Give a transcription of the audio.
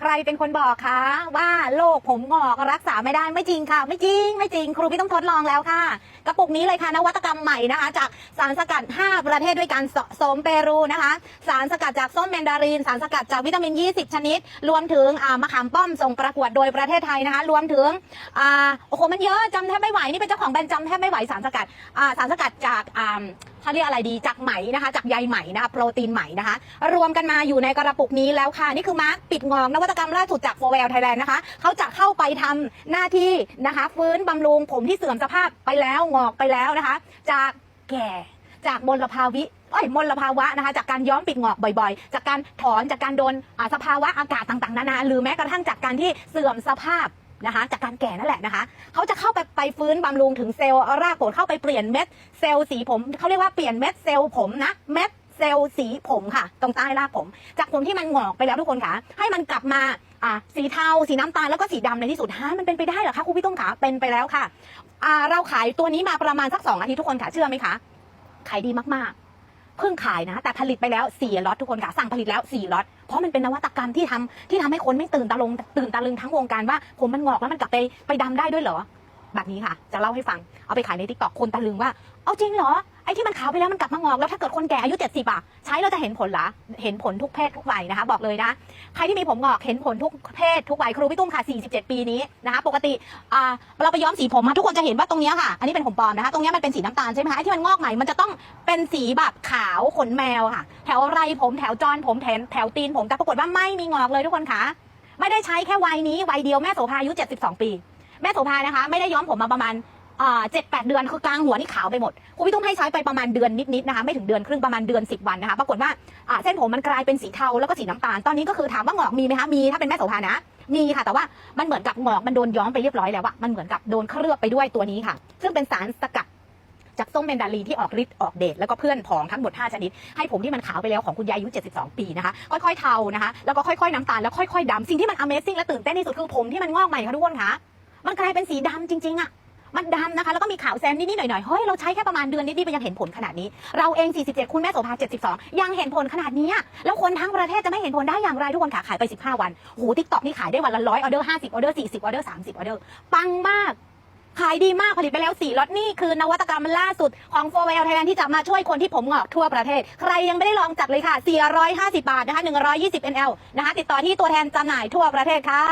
ใครเป็นคนบอกคะว่าโรคผมงอกรักษาไม่ได้ไม่จริงค่ะ ไม่จริง ไม่จริง ครูพี่ต้องทดลองแล้วค่ะ กระปุกนี้เลยค่ะนวัตกรรมใหม่นะคะ จากสารสกัด 5 ประเทศด้วยกันสสมเปรูนะคะ สารสกัดจากส้มแมนดาริน สารสกัดจากวิตามิน 20 ชนิด รวมถึงมะขามป้อมส่งประกวดโดยประเทศไทยนะคะ รวมถึงอโอ้โหมันเยอะจำแทบไม่ไหวนี่เป็นเจ้าของแบรนด์จำแทบไม่ไหวสารสกัดสารสกัดจากเขาเรียกอะไรดีจากไหมนะคะจากใยไหมนะคะโปรตีนไหมนะคะ รวมกันมาอยู่ในกระปุกนี้แล้วค่ะนี่คือมาร์คปิดงอกนวัตกรรมล่าสุดจากโฟเวลไทยแลนด์นะคะเขาจะเข้าไปทำหน้าที่นะคะ ฟื้นบำรุงผมที่เสื่อมสภาพไปแล้วงอกไปแล้วนะคะ จากแก่จากมลภาวิเอ้ยมลภาวะนะคะจากการย้อมปิดงอกบ่อยๆ จากการถอนจากการโดนอ่าสภาวะอากาศต่างๆนานาหรือแม้กระทั่งจากการที่เสื่อมสภาพนะคะจากการแก่นั่นแหละนะคะเขาจะเข้าไปไปฟื้นบำรุงถึงเซลล์รากผมเข้าไปเปลี่ยนเม็ดเซลล์สีผมเขาเรียกว่าเปลี่ยนเม็ดเซลล์ผมนะเม็ด เซลล์สีผมค่ะ ตรงใต้รากผม จากผมที่มันหงอกไปแล้วทุกคนค่ะ ให้มันกลับมาอ่าสีเทาสีน้ำตาลแล้วก็สีดำในที่สุดฮะมันเป็นไปได้เหรอคะคุณพี่ตุ้มขาเป็นไปแล้วค่ะอ่าเราขายตัวนี้มาประมาณสักสองอาทิตย์ทุกคนค่ะเชื่อไหมคะขายดีมากๆเพิ่งขายนะ แต่ผลิตไปแล้ว4ล็อตทุกคนค่ะ สั่งผลิตแล้ว4ล็อตเพราะมันเป็นนวัตกรรมที่ทำที่ทำให้คนไม่ตื่นตะลงตื่นตะลึงทั้งวงการว่าผมมันงอกแล้วมันกลับไปไปดำได้ด้วยเหรอ แบบนี้ค่ะ จะเล่าให้ฟัง เอาไปขายในทิกตอกคนตะลึงว่า เอาจริงเหรอ ไอ้ที่มันขาวไปแล้วมันกลับมางอก แล้วถ้าเกิดคนแก่อายุ 70อะ ใช้เราจะเห็นผลเหรอ เห็นผลทุกเพศทุกวัยนะคะ บอกเลยนะ ใครที่มีผมงอก เห็นผลทุกเพศทุกวัย ครูพี่ตุ้มค่ะ 47 ปีนี้นะคะ ปกติอ่าเราไปย้อมสีผมมาทุกคนจะเห็นว่าตรงเนี้ยค่ะ อันนี้เป็นผมปลอมนะคะ ตรงเนี้ยมันเป็นสีน้ำตาลใช่ไหมคะ ไอ้ที่มันงอกใหม่ มันจะต้องเป็นสีแบบขาวขนแมวค่ะ แถวไรผม แถวจอนผม แถวแถวตีนผม แต่ปรากฏว่าไม่มีงอกเลยทุกคนค่ะ ไม่ได้ใช้แค่วัยนี้วัยเดียวแม่โสภาอายุ 72 ปี แม่โสภานะคะ ไม่ได้ย้อมผมมาประมาณเจ็ดแปดเดือนคือกลางหัวนี่ขาวไปหมดคุณพี่ตุ้มให้ใช้ไปประมาณเดือนนิดๆนะคะไม่ถึงเดือนครึ่งประมาณเดือน10วันนะคะปรากฏว่าเส้นผมมันกลายเป็นสีเทาแล้วก็สีน้ำตาลตอนนี้ก็คือถามว่างอกมีไหมคะมีถ้าเป็นแม่โสภานะมีค่ะแต่ว่ามันเหมือนกับงอกมันโดนย้อมไปเรียบร้อยแล้วอะมันเหมือนกับโดนเคลือบไปด้วยตัวนี้ค่ะ ซึ่งเป็นสารสกัดจากส้มเมนดารีที่ออกฤทธิ์ออกเดชแล้วก็เพื่อนผองทั้งหมด 5 ชนิด ให้ผมที่มันขาวไปแล้วของคุณยายอายุ 72 ปีนะคะค่อยๆเทานะคะแล้วก็ค่อยๆน้ำตาลแล้วค่อยๆดำสิ่งที่มัน Amazing และตื่นเต้นที่สุดคือผมที่มันงอกใหม่ค่ะทุกคนคะ มันกลายเป็นสีดำจริงๆอะมันดำนะคะ แล้วก็มีขาวแซมนิดๆหน่อยๆ เฮ้ย เราใช้แค่ประมาณเดือนนิดๆมันยังเห็นผลขนาดนี้ เราเอง 47 คุณแม่โสภา 72 ยังเห็นผลขนาดนี้ แล้วคนทั้งประเทศจะไม่เห็นผลได้อย่างไรทุกคนค่ะขายไป 15 วันโอ้โหทิกตอกนี่ขายได้วันละร้อยออเดอร์50ออเดอร์40ออเดอร์30ออเดอร์ ปังมากขายดีมากผลิตไปแล้ว 4ล็อตนี่คือนวัตกรรมล่าสุดของ f o r w e l Thailand ที่จะมาช่วยคนที่ผมงอกทั่วประเทศ ใครยังไม่ได้ลองจัดเลยค่ะ 450 บาทนะคะ 120 ml นะคะ ติดต่อที่ตัวแทนจำหน่ายทั่วประเทศค่ะ